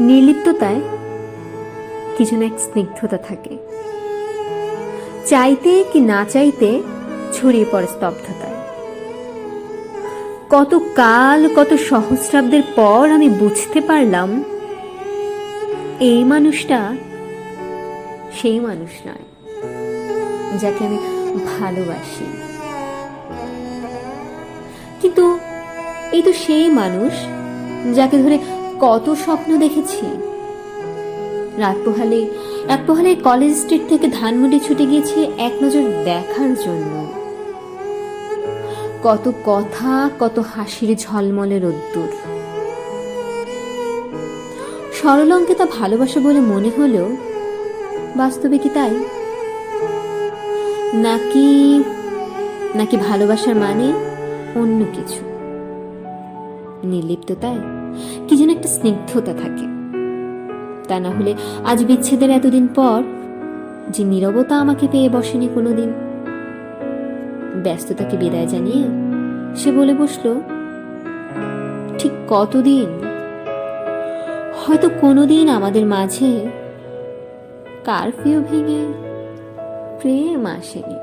নির্লিপ্ততায় কি যেন এক স্নিগ্ধতা থাকে। চাইতে কি না চাইতে ছড়িয়ে পড়ে স্তব্ধতায়। কত কাল, কত সহস্রাব্দের পর আমি বুঝতে পারলাম, এই মানুষটা সেই মানুষ নয়, যাকে আমি ভালোবাসি। কিন্তু এই তো সেই মানুষ, যাকে ধরে কত স্বপ্ন দেখেছি। রাত পোহালে এক পোহালে কলেজ স্ট্রিট থেকে ধানমন্ডি ছুটে গিয়েছি এক নজর দেখার জন্য। কত কথা, কত হাসির ঝলমলে রোদ্দুর। সরলঙ্কে তা ভালোবাসা বলে মনে হলেও বাস্তবে কি তাই? নাকি নাকি ভালোবাসার মানে অন্য কিছু? নির্লিপ্ততায়? কি যেন একটা স্নিগ্ধতা থাকে। তা না হলে আজ বিচ্ছেদের এতদিন পর যে নীরবতা আমাকে পেয়ে বসেনি কোনোদিন। ব্যস্ততাকে বিদায় জানিয়ে সে বলে বসল, ঠিক কতদিন? হয়তো কোনোদিন আমাদের মাঝে কারফিউ ভেঙে প্রেম আসেনি।